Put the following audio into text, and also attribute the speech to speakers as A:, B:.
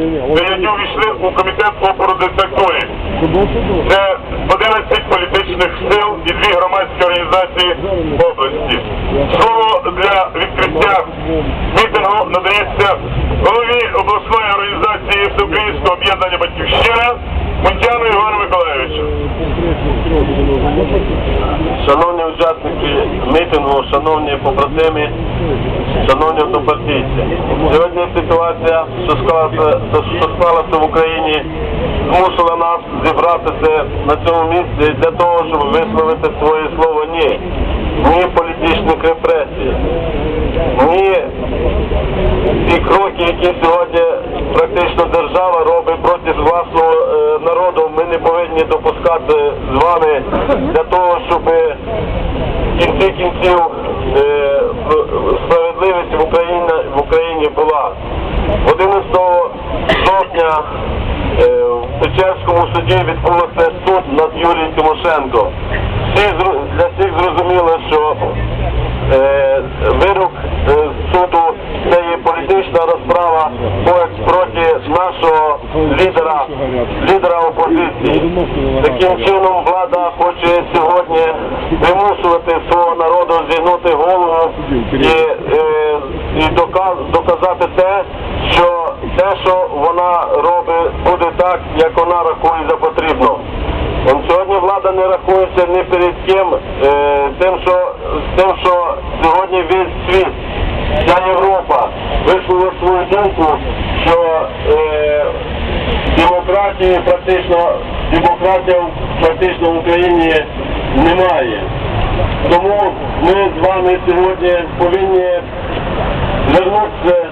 A: які увійшли у комітет опору диктатурі. Це 11 політичних сил і дві громадські організації області. Слово для відкриття мітингу надається голові обласної організації Всеукраїнського об'єднання Батьківщина Мунтяну Івану Миколаївичу.
B: Шановні учасники мітингу, шановні побратими, шановні однопартійці. Сьогодні ситуація, що склалася, що склалася в Україні, змусила нас зібратися на цьому місці для того, щоб висловити своє слово ні. Ні політичних репресій. Ні ті кроки, які сьогодні практично держава робить проти власного е, народу, ми не повинні допускати з вами для того, щоб в кінці кінців е, справедливість в Україні, в Україні була. 11 жовтня е, в Печерському суді відбувся суд над Юрієм Тимошенко. Всі, для всіх зрозуміло, що е, вирок лідера, лідера опозиції. Таким чином влада хоче сьогодні примушувати свого народу зігнути голову і, е, і доказ- доказати те, що те, що вона робить, буде так, як вона рахує за потрібно. Сьогодні влада не рахується ні перед ким, е, тим, що тим, що сьогодні весь світ, вся Європа висловила свою думку, що е, демократії практично демократія практично в Україні немає. Тому ми з вами сьогодні повинні звернутися